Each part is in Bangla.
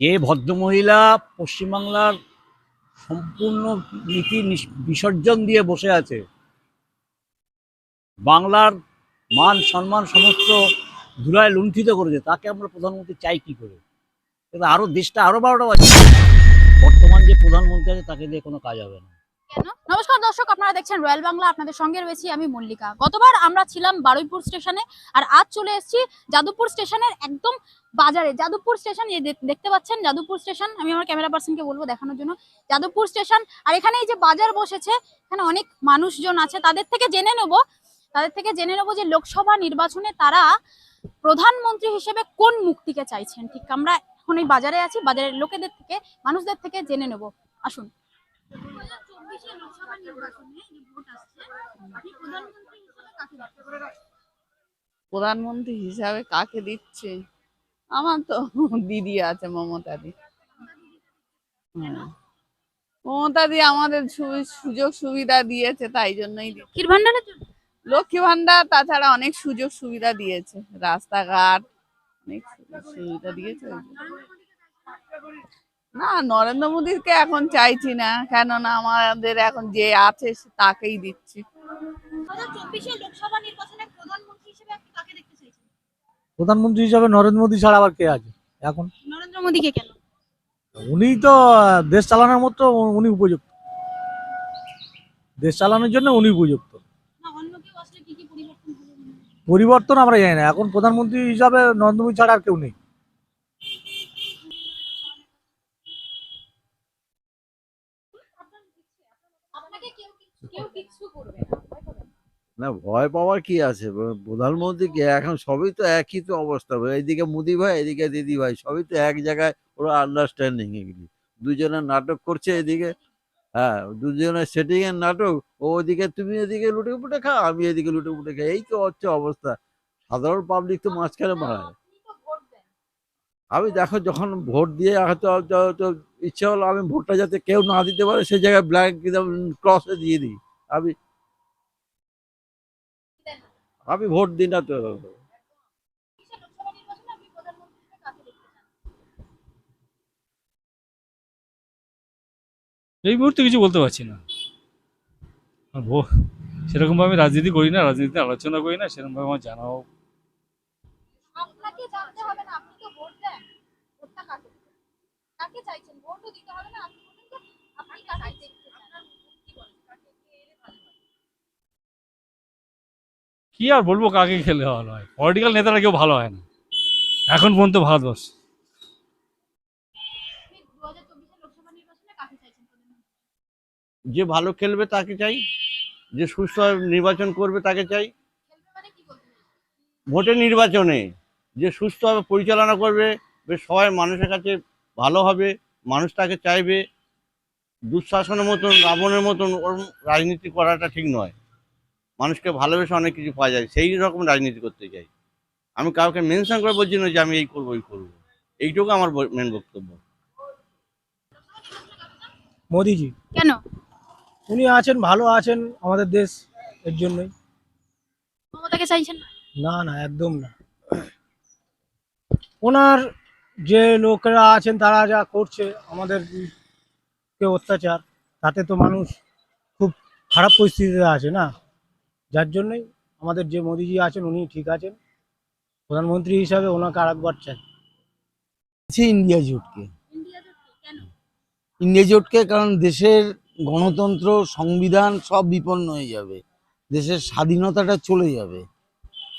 যে ভদ্রমহিলা পশ্চিমবাংলার সম্পূর্ণ নীতি বিসর্জন দিয়ে বসে আছে। বাংলার মান, সম্মান সমস্ত ধুলায় লুণ্ঠিত করেছে। তাকে আমরা প্রধানমন্ত্রী চাই কি করে? কিন্তু আরও দেশটা আরও বারোটা বাজে বর্তমান যে প্রধানমন্ত্রী আছে, তাকে দিয়ে কোনো কাজ হবে না। নমস্কার দর্শক, আপনারা দেখছেন রয়্যাল বাংলা, আপনাদের সঙ্গে রয়েছি আমি মল্লিকা। গতবার আমরা ছিলাম বারুইপুর স্টেশনে, আর আজ চলে এসেছি যাদবপুর স্টেশনের একদম বাজারে। যাদবপুর স্টেশন দেখতে পাচ্ছেন যাদবপুর স্টেশন, আমি আমার ক্যামেরা পার্সনকে বলব দেখানোর জন্য। যাদবপুর স্টেশন, আর এখানে এই যে বাজার বসেছে, এখানে অনেক মানুষজন আছে। তাদের থেকে জেনে নেব, তাদের থেকে জেনে নেব যে লোকসভা নির্বাচনে তারা প্রধানমন্ত্রী হিসেবে কোন মুক্তিকে চাইছেন। ঠিক, আমরা এখন এই বাজারে আছি, বাজারের লোকেদের থেকে, মানুষদের থেকে জেনে নেব। আসুন। প্রধানমন্ত্রী হিসাবে কাকে দিচ্ছে? আমার তো দিদি আছে মমতা দি। মমতা দি আমাদের সুযোগ সুবিধা দিয়েছে তাই জন্যই দি- লক্ষ্মীর ভান্ডারের জন্য? লক্ষ্মী ভান্ডার তাছাড়া অনেক সুযোগ সুবিধা দিয়েছে। রাস্তাঘাট অনেক সুযোগ সুবিধা দিয়েছে। না নরেন্দ্র মোদীকে এখন চাইছি না কেননা আমাদের এখন যে আছে তাকেই দিচ্ছি। প্রধানমন্ত্রী হিসেবে আপনি কাকে দেখতে চাইছেন? প্রধানমন্ত্রী হিসাবে নরেন্দ্র মোদী ছাড়া আবার কে আছে এখন? নরেন্দ্র মোদীকে কেন? উনিই তো দেশ চালানোর মতো উনি উপযুক্ত। দেশ চালানোর জন্য উনি উপযুক্ত। না অন্য কেউ আসলে কি কি পরিবর্তন হবে? পরিবর্তন আমরা জানি না। এখন প্রধানমন্ত্রী হিসাবে নরেন্দ্র মোদী ছাড়া আর কেউ নেই আপনাকে কেউ কিছু কেউ কিছু করবে না ভয় পাওয়ার কি আছে? প্রধানমন্ত্রীকে এখন সবই তো একই তো অবস্থা। এইদিকে মোদি ভাই এদিকে দিদি ভাই সবই তো এক জায়গায় ওরা আন্ডারস্ট্যান্ডিং এগুলি দুজনে নাটক করছে এদিকে। হ্যাঁ দুজনের সেটিং এর নাটক। ও ওদিকে তুমি এদিকে লুটে পুটে খাও আমি এদিকে লুটে পুটে খাই। এই তো হচ্ছে অবস্থা। সাধারণ পাবলিক তো মাঝখানে মারা আমি দেখো যখন ভোট দিয়ে হয়তো ইচ্ছে হলো আমি ভোটটা যাতে কেউ না দিতে পারে সেই জায়গায় ব্ল্যাঙ্ক ক্রসে দিয়ে দিই। আমি আমি ভোট দিই না তো। এই মুহূর্তে কিছু বলতে পারছি না। সেরকমভাবে আমি রাজনীতি করি না রাজনীতিতে আলোচনা করি না সেরকমভাবে আমার জানাও। আপনাকে জানতে হবে না আপনি তো ভোট দেন। ভোটটা কাকে চাইছেন? ভোটও দিতে হবে না আপনি বলেন যে আপনি কাকে দেখতে চান কি বলেন কাকে কে এলে ভালো হয় কি আর বলব কাকে খেলে ভালো হয়? পলিটিক্যাল নেতারা কেউ ভালো হয় না। এখন পর্যন্ত ভারতবর্ষ। যে ভালো খেলবে তাকে চাই, যে সুস্থ নির্বাচন করবে তাকে চাই? ভোটের নির্বাচনে যে সুস্থভাবে পরিচালনা করবে বেশ সবাই মানুষের কাছে ভালো হবে, মানুষ তাকে চাইবে। দুঃশাসনের মতন, রাবণের মতন ওরম রাজনীতি করাটা ঠিক নয়। মানুষকে ভালোবেসে অনেক কিছু পাওয়া যায় সেই রকম রাজনীতি করতে চাই। আমি কাউকে মেনশন করে বলছি না যে আমি এই করব এই করব। এইটুকু আমার মেন বক্তব্য। মোদিজি। কেন? উনি আছেন ভালো আছেন আমাদের দেশ এর জন্যই। মমতাকে চাইছেন না? না না একদম না। ওনার যে লোকেরা আছেন তারা যা করছে আমাদের কে অত্যাচার তাতে তো মানুষ খুব খারাপ পরিস্থিতিতে আছে না? যার জন্যই আমাদের যে মোদিজি আছেন উনি ঠিক আছেন। প্রধানমন্ত্রী হিসাবে ওনাকে আরেকবার চাই। ইন্ডিয়া জোটকে। ইন্ডিয়া জোট জোটকে কারণ দেশের গণতন্ত্র, সংবিধান সব বিপন্ন হয়ে যাবে। দেশের স্বাধীনতাটা চলে যাবে।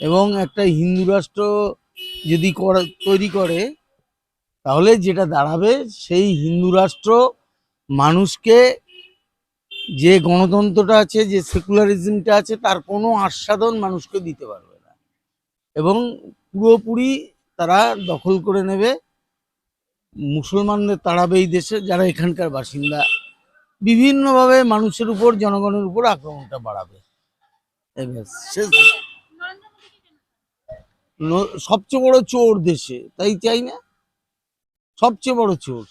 এবং একটা হিন্দু রাষ্ট্র যদি তৈরি করে, তাহলে যেটা দাঁড়াবে সেই হিন্দু রাষ্ট্র মানুষকে যে গণতন্ত্রটা আছে, যে সেকুলারিজমটা আছে, তার কোনো আস্বাদন মানুষকে দিতে পারবে না। এবং পুরোপুরি তারা দখল করে নেবে। মুসলমানদের তাড়াবে এই দেশে, যারা এখানকার বাসিন্দা। বিভিন্নভাবে মানুষের উপর, জনগণের উপর আক্রমণটা বাড়াবে। সবচেয়ে বড় চোর দেশে, তাই চাই না? সবচেয়ে বড় চোর।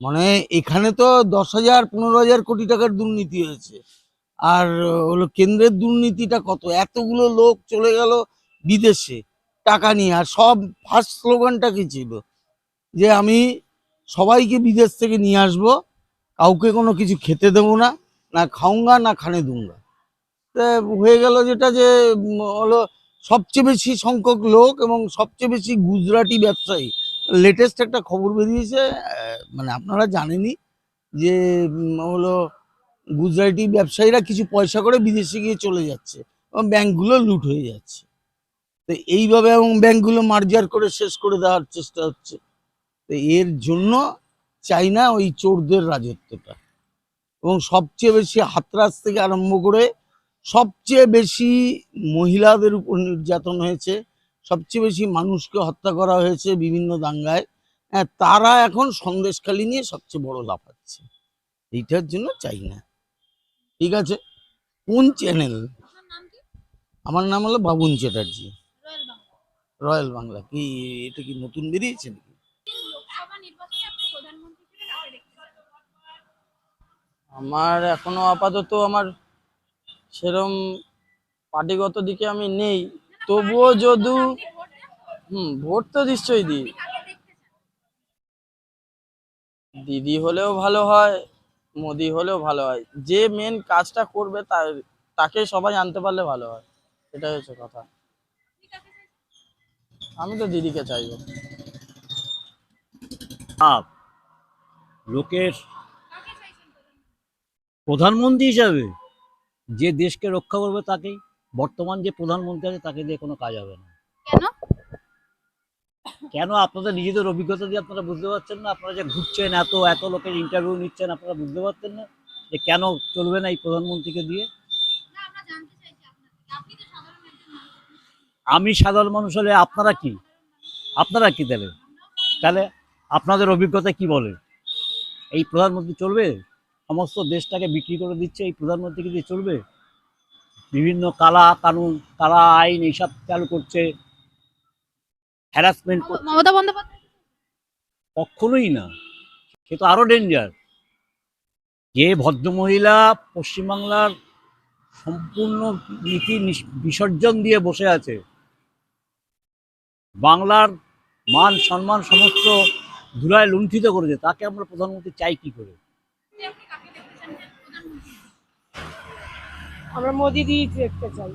মানে এখানে তো দশ হাজার, পনেরো হাজার কোটি টাকার দুর্নীতি হয়েছে। আর হলো কেন্দ্রের দুর্নীতিটা কত? এতগুলো লোক চলে গেল বিদেশে টাকা নিয়ে, আর সব ফার্স্ট স্লোগানটা কি ছিল? যে আমি সবাইকে বিদেশ থেকে নিয়ে আসব, কাউকে কোনো কিছু খেতে দেবো না না খাউঙ্গা না খানে দুঙ্গা। তা হয়ে গেল যেটা যে হলো সবচেয়ে বেশি সংখ্যক লোক এবং সবচেয়ে বেশি গুজরাটি ব্যবসায়ী লেটেস্ট একটা খবর বেরিয়েছে মানে আপনারা জানেনই যে হলো গুজরাটি ব্যবসায়ীরা কিছু পয়সা করে বিদেশে গিয়ে চলে যাচ্ছে এবং ব্যাংকগুলো লুট হয়ে যাচ্ছে। তো এইভাবে এবং ব্যাংকগুলো মার্জার করে শেষ করে দেওয়ার চেষ্টা হচ্ছে। তো এর জন্য চাই না ওই চোরদের রাজত্বটা এবং সবচেয়ে বেশি হাতরাস থেকে আরম্ভ করে সবচেয়ে বেশি মহিলাদের উপর নির্যাতন হয়েছে। সবচেয়ে বেশি মানুষকে হত্যা করা হয়েছে বিভিন্ন দাঙ্গায় হ্যাঁ তারা এখন সন্দেশখালি নিয়ে সবচেয়ে বড় লাফাচ্ছে এইটার জন্য চাই না। ঠিক আছে? কোন চ্যানেল আমার নাম হলো বাবুন চ্যাটার্জি। রয়্যাল বাংলা। কি, এটা কি নতুন বেরিয়েছে নাকি? আমার এখনও আপাতত আমার সেরম পার্টিগত দিকে আমি নেই। তবুও যদি হুম ভোট তো নিশ্চয়ই দিই। চান? দিদি হলেও ভালো হয় মোদি হলেও ভালো হয়। যে মেন কাজটা করবে তার তাকে সবাই আনতে পারলে ভালো হয়। এটাই হচ্ছে কথা? আমি তো দিদিকে চাইব। আপ। লোকের প্রধানমন্ত্রী? প্রধানমন্ত্রী হিসাবে যে দেশকে রক্ষা করবে তাকেই। বর্তমান যে প্রধানমন্ত্রী আছে তাকে দিয়ে কোনো কাজ হবে না। কেন? কেন? আপনাদের নিজেদের অভিজ্ঞতা দিয়ে আপনারা বুঝতে পারছেন না? আপনারা যে ঘুরছেন এত এত লোকের ইন্টারভিউ নিচ্ছেন আপনারা বুঝতে পারছেন না যে কেন চলবে না এই প্রধানমন্ত্রীকে দিয়ে? আমি সাধারণ মানুষ হলে আপনারা কি? আপনারা কি তাহলে? তাহলে আপনাদের অভিজ্ঞতা কি বলে? এই প্রধানমন্ত্রী চলবে? সমস্ত দেশটাকে বিক্রি করে দিচ্ছে এই প্রধানমন্ত্রীকে দিয়ে চলবে? বিভিন্ন কালা কানুন কালা আইন এইসব চালু করছে হ্যারাসমেন্ট মমতা বন্দ্যোপাধ্যায়? কখনোই না। সে তো আরও ডেঞ্জার যে ভদ্রমহিলা পশ্চিমবাংলার সম্পূর্ণ নীতি বিসর্জন দিয়ে বসে আছে বাংলার মান সম্মান সমস্ত ধুলায় লুণ্ঠিত করেছে তাকে আমরা প্রধানমন্ত্রী চাই কি করে আপনি কাকে দেখতে চান যে প্রধানমন্ত্রী আমরা মোদি দি দেখতে চাই।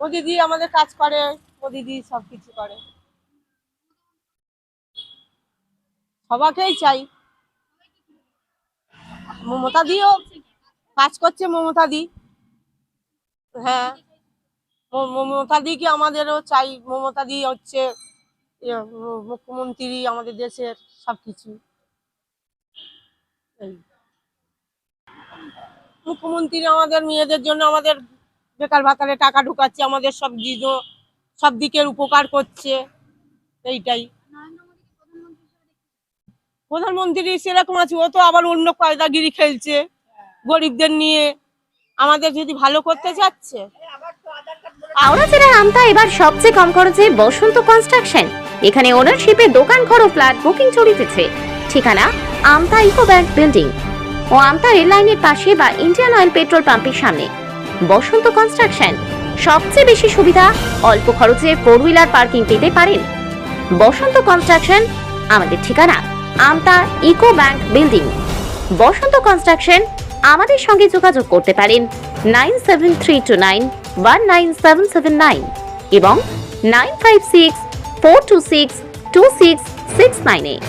মোদি দি আমাদের কাজ করে মোদি দি সব কিছু করে। সবাকেই চাই। মমতা দিও কাজ করছে মমতা দি। হ্যাঁ মমতা দিকে আমাদেরও চাই। মমতা দি হচ্ছে ইয়ে, মুখ্যমন্ত্রী আমাদের দেশের সবকিছু। এই। মুখ্যমন্ত্রী আমাদের মেয়েদের জন্য আমাদের বেকার ভাতারে টাকা ঢুকাচ্ছে, আমাদের সব জিনিস সব দিকের উপকার করছে। এইটাই। প্রধানমন্ত্রী সেরকম আছে, ও তো আবার অন্য কায়দাগিরি খেলছে গরিবদের নিয়ে। আমাদের যদি ভালো করতে যাচ্ছে হাওড়া জেলার আমতা এবার সবচেয়ে কম খরচে বসন্ত কনস্ট্রাকশন। এখানে ওনারশিপে দোকান ঘর ও ফ্ল্যাট বুকিং চলিতেছে। ঠিকানা আমতা ইকো ব্যাংক বিল্ডিং। ও আমতা রেল লাইনের পাশে বা ইন্ডিয়ান অয়েল পেট্রোল পাম্পের সামনে। বসন্ত কনস্ট্রাকশন, সবচেয়ে বেশি সুবিধা অল্প খরচে ফোর হুইলার পার্কিং পেতে পারেন। বসন্ত কনস্ট্রাকশন, আমাদের ঠিকানা, Amta UCO bank building. Basanta construction, আমাদের সঙ্গে যোগাযোগ করতে পারেন nine seven three two nine one nine seven seven nine এবং nine five six four two six two six six nine eight